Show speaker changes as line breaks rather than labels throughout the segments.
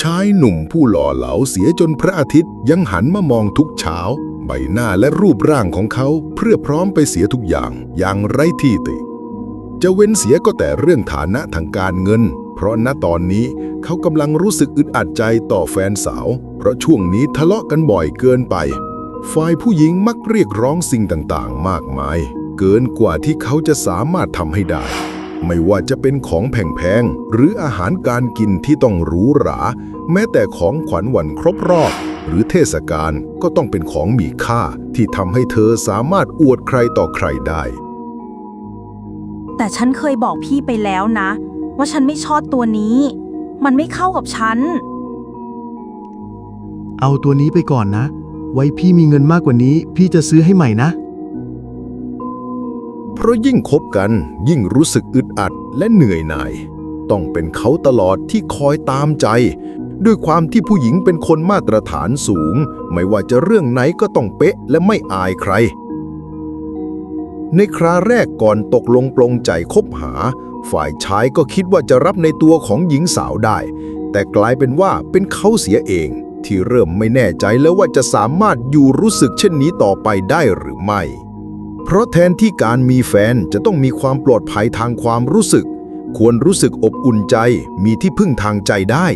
ชายหนุ่มผู้หล่อเหลาเสียจนพระอาทิตย์ยังหันมามองทุกเช้า ใบหน้าและรูปร่างของเขาเพื่อพร้อมไปเสียทุกอย่างอย่างไร้ที่ติ จะเว้นเสียก็แต่เรื่องฐานะทางการเงิน เพราะณตอนนี้เขากำลังรู้สึกอึดอัดใจต่อแฟนสาว เพราะช่วงนี้ทะเลาะกันบ่อยเกินไป ฝ่ายผู้หญิงมักเรียกร้องสิ่งต่างๆ มากมาย เกินกว่าที่เขาจะสามารถทำให้ได้ ไม่ว่าจะเป็นของแพงๆ หรืออาหารการกินที่ต้องหรูหรา แม้แต่ของขวัญวันครบรอบ หรือเทศกาลก็ต้องเป็นของมีค่าที่ทำให้เธอสามารถอวดใครต่อใครได้
แต่ฉันเคยบอกพี่ไปแล้วนะ ว่าฉันไม่ชอบตัวนี้ มันไม่เข้ากับฉัน
เอาตัวนี้ไปก่อนนะ ไว้พี่มีเงินมากกว่านี้ พี่จะซื้อให้ใหม่นะ
เพราะยิ่งคบกันยิ่งรู้สึกอึดอัดและเหนื่อยหน่าย ต้องเป็นเขาตลอดที่คอยตามใจ ด้วยความที่ผู้หญิงเป็นคนมาตรฐานสูง ไม่ว่าจะเรื่องไหนก็ต้องเป๊ะและไม่อายใคร ในคราแรกก่อนตกลงปลงใจคบหา ฝ่ายชายก็คิดว่าจะรับในตัวของหญิงสาวได้ แต่กลายเป็นว่าเป็นเขาเสียเอง ที่เริ่มไม่แน่ใจแล้วว่าจะสามารถอยู่รู้สึกเช่นนี้ต่อไปได้หรือไม่ เพราะแทนที่การมีแฟนจะต้องมีความปลอดภัยทางความรู้สึก ควรรู้สึกอบอุ่นใจ มีที่พึ่งทางใจได้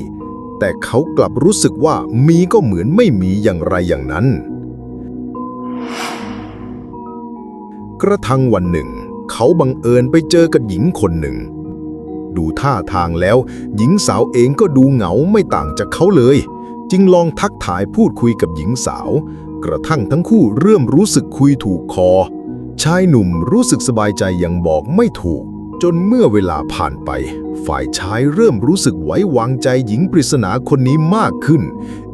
แต่เขากลับรู้สึกว่ามีก็เหมือนไม่มีอย่างไรอย่างนั้น กระทั่งวันหนึ่ง เขาบังเอิญไปเจอกับหญิงคนหนึ่ง ดูท่าทางแล้ว หญิงสาวเองก็ดูเหงาไม่ต่างจากเขาเลย จึงลองทักทายพูดคุยกับหญิงสาว กระทั่งทั้งคู่เริ่มรู้สึกคุยถูกคอ ชายหนุ่มรู้สึกสบายใจอย่างบอกไม่ถูก จนเมื่อเวลาผ่านไป ฝ่ายชายเริ่มรู้สึกไว้วางใจหญิงปริศนาคนนี้มากขึ้น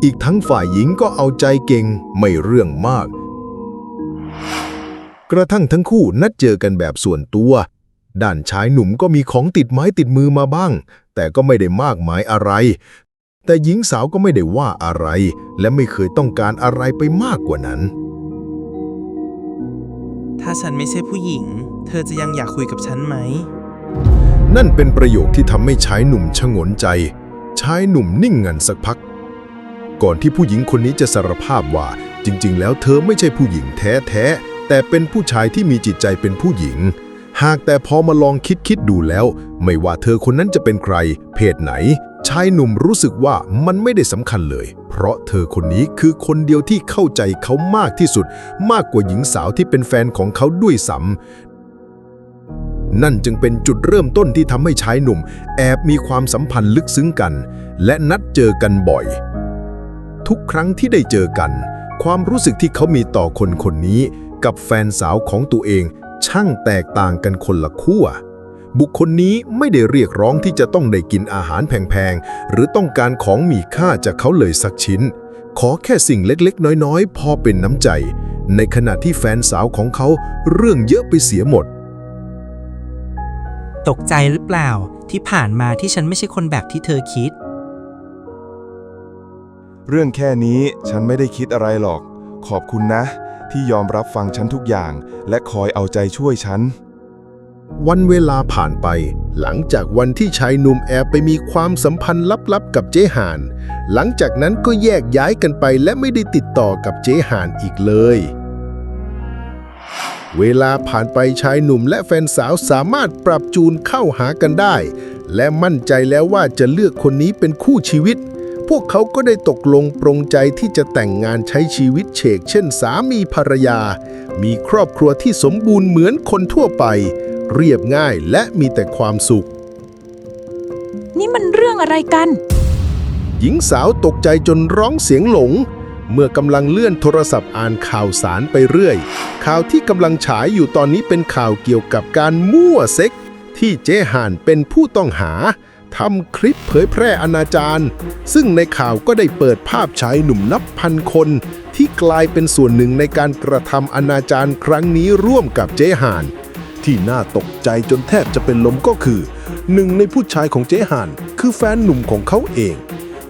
อีกทั้งฝ่ายหญิงก็เอาใจเก่งไม่เรื่องมาก กระทั่งทั้งคู่นัดเจอกันแบบส่วนตัว ด้านชายหนุ่มก็มีของติดไม้ติดมือมาบ้าง แต่ก็ไม่ได้มากมายอะไร แต่หญิงสาวก็ไม่ได้ว่าอะไร และไม่เคยต้องการอะไรไปมากกว่านั้น
ถ้าฉันไม่ใช่ผู้หญิง เธอจะยังอยากคุยกับฉันไหม
นั่นเป็นประโยคที่ทำให้ชายหนุ่มชะงนใจ ชายหนุ่มนิ่งงันสักพัก ก่อนที่ผู้หญิงคนนี้จะสารภาพว่า จริง ๆ แล้วเธอไม่ใช่ผู้หญิงแท้ๆ แต่เป็นผู้ชายที่มีจิตใจเป็นผู้หญิง หากแต่พอมาลองคิดคิดดูแล้ว ไม่ว่าเธอคนนั้นจะเป็นใคร เพศไหน ชายหนุ่มรู้สึกว่ามันไม่ได้สำคัญเลย เพราะเธอคนนี้คือคนเดียวที่เข้าใจเขามากที่สุด มากกว่าหญิงสาวที่เป็นแฟนของเขาด้วยซ้ำนั่นจึงเป็นจุดเริ่มต้นที่ทำให้ชายหนุ่ม แอบมีความสัมพันธ์ลึกซึ้งกัน และนัดเจอกันบ่อย ทุกครั้งที่ได้เจอกัน ความรู้สึกที่เขามีต่อคนคนนี้ กับแฟนสาวของตัวเองช่างแตกต่างกันคนละขั้ว บุคคลนี้ไม่ได้เรียกร้องที่จะต้องได้กินอาหารแพงๆ หรือต้องการของมีค่าจากเขาเลยสักชิ้น ขอแค่สิ่งเล็กๆ น้อยๆ พอเป็นน้ำใจ ในขณะที่แฟนสาวของเขาเรื่องเยอะไปเสียหมด
ตกใจหรือเปล่าที่ผ่านมาที่ฉันไม่ใช่คนแบบที่เธอคิด
เรื่องแค่นี้ฉันไม่ได้คิดอะไรหรอก ขอบคุณนะ ที่ยอมรับฟังฉันทุกอย่าง และคอยเอาใจช่วยฉัน
วันเวลาผ่านไป หลังจากวันที่ชายหนุ่มแอบไปมีความสัมพันธ์ลับๆกับเจ๊หาน หลังจากนั้นก็แยกย้ายกันไปและไม่ได้ติดต่อกับเจ๊หานอีกเลย เวลาผ่านไปชายหนุ่มและแฟนสาวสามารถปรับจูนเข้าหากันได้ และมั่นใจแล้วว่าจะเลือกคนนี้เป็นคู่ชีวิต พวกเขาก็ได้ตกลงปรงใจที่จะแต่งงานใช้ชีวิตเฉก เช่นสามีภรรยา มีครอบครัวที่สมบูรณ์เหมือนคนทั่วไป เรียบง่ายและมีแต่ความสุข
นี่มันเรื่องอะไรกัน
หญิงสาวตกใจจนร้องเสียงหลง เมื่อกำลังเลื่อนโทรศัพท์อ่านข่าวสารไปเรื่อย ข่าวที่กำลังฉายอยู่ตอนนี้เป็นข่าวเกี่ยวกับการมั่วเซ็ก ที่เจ๊ห่านเป็นผู้ต้องหาทำคลิปเผยแพร่อนาจารซึ่งในข่าวก็ได้เปิดภาพชายหนุ่มนับพันคน ที่กลายเป็นส่วนหนึ่งในการกระทำอนาจารครั้งนี้ร่วมกับเจ๊ห่าน ที่น่าตกใจจนแทบจะเป็นลมก็คือหนึ่งในผู้ชายของเจ๊ห่านคือแฟนหนุ่มของเขาเอง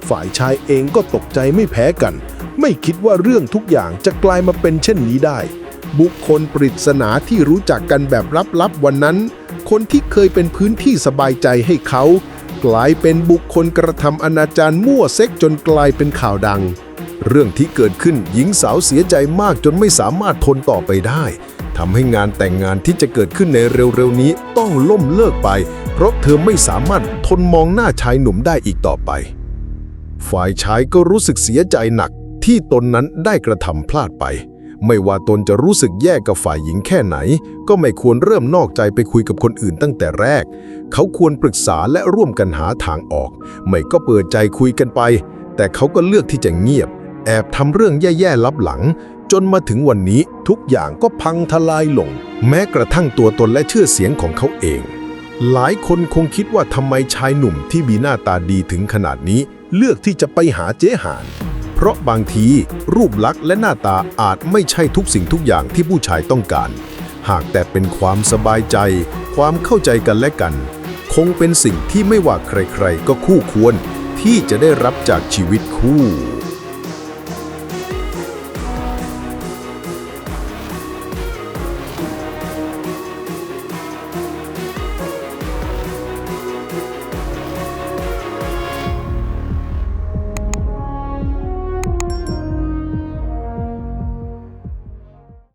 ฝ่ายชายเองก็ตกใจไม่แพ้กัน ไม่คิดว่าเรื่องทุกอย่างจะกลายมาเป็นเช่นนี้ได้ บุคคลปริศนาที่รู้จักกันแบบลับๆวันนั้น คนที่เคยเป็นพื้นที่สบายใจให้เขา กลายเป็นบุคคลกระทำอนาจารมั่วเซ็กจนกลายเป็นข่าวดัง เรื่องที่เกิดขึ้นหญิงสาวเสียใจมากจนไม่สามารถทนต่อไปได้ ทำให้งานแต่งงานที่จะเกิดขึ้นในเร็วๆนี้ต้องล่มเลิกไป เพราะเธอไม่สามารถทนมองหน้าชายหนุ่มได้อีกต่อไป ฝ่ายชายก็รู้สึกเสียใจหนักที่ตนนั้นได้กระทำพลาดไป ไม่ว่าตนจะรู้สึกแย่กับฝ่ายหญิงแค่ไหน ก็ไม่ควรเริ่มนอกใจไปคุยกับคนอื่นตั้งแต่แรก เขาควรปรึกษาและร่วมกันหาทางออก ไม่ก็เปิดใจคุยกันไป แต่เขาก็เลือกที่จะเงียบ แอบทำเรื่องแย่ๆลับหลัง จนมาถึงวันนี้ทุกอย่างก็พังทลายลง แม้กระทั่งตัวตนและชื่อเสียงของเขาเอง หลายคนคงคิดว่าทำไมชายหนุ่มที่มีหน้าตาดีถึงขนาดนี้ เลือกที่จะไปหาเจ๊หาน เพราะบางทีรูปลักษณ์และหน้าตาอาจไม่ใช่ทุกสิ่งทุกอย่างที่ผู้ชายต้องการ หากแต่เป็นความสบายใจ ความเข้าใจกันและกัน คงเป็นสิ่งที่ไม่ว่าใครๆ ก็คู่ควรที่จะได้รับจากชีวิตคู่